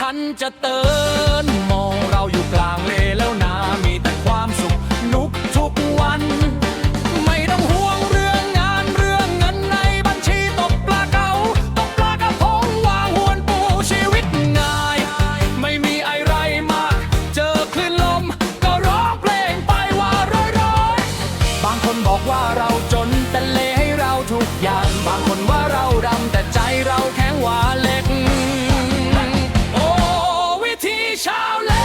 ทันจะเตือนมองเราอยู่กลางเลแล้วนามีแต่ความ Show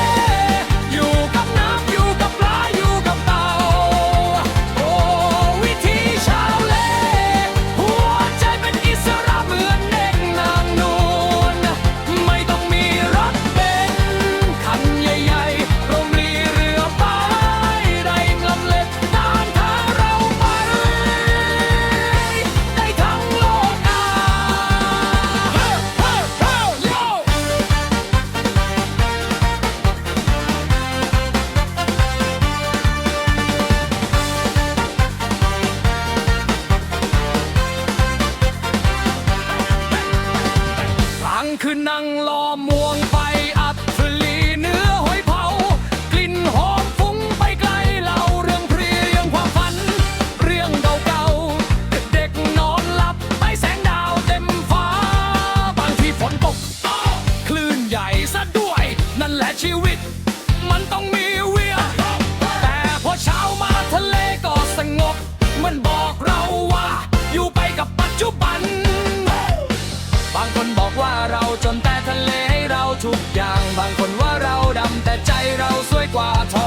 คือนั่งรอ heart.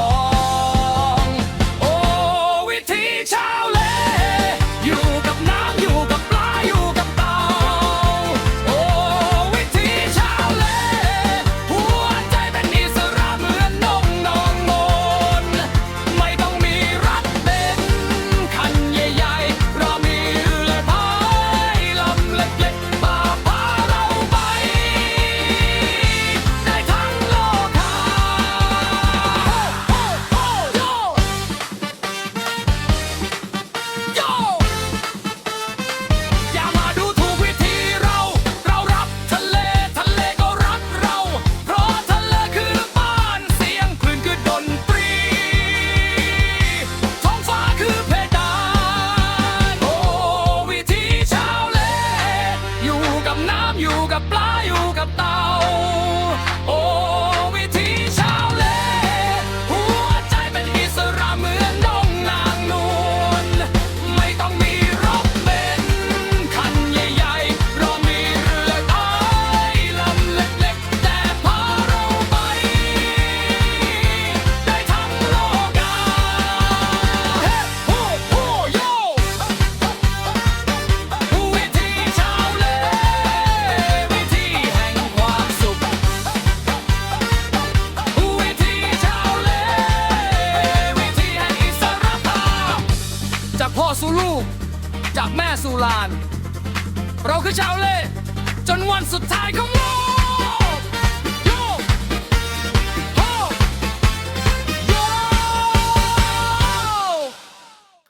อยู่กับตา จากพ่อสู่ลูก จากแม่สู่ลาน เราคือชาวเล่ จนวันสุดท้ายของโลก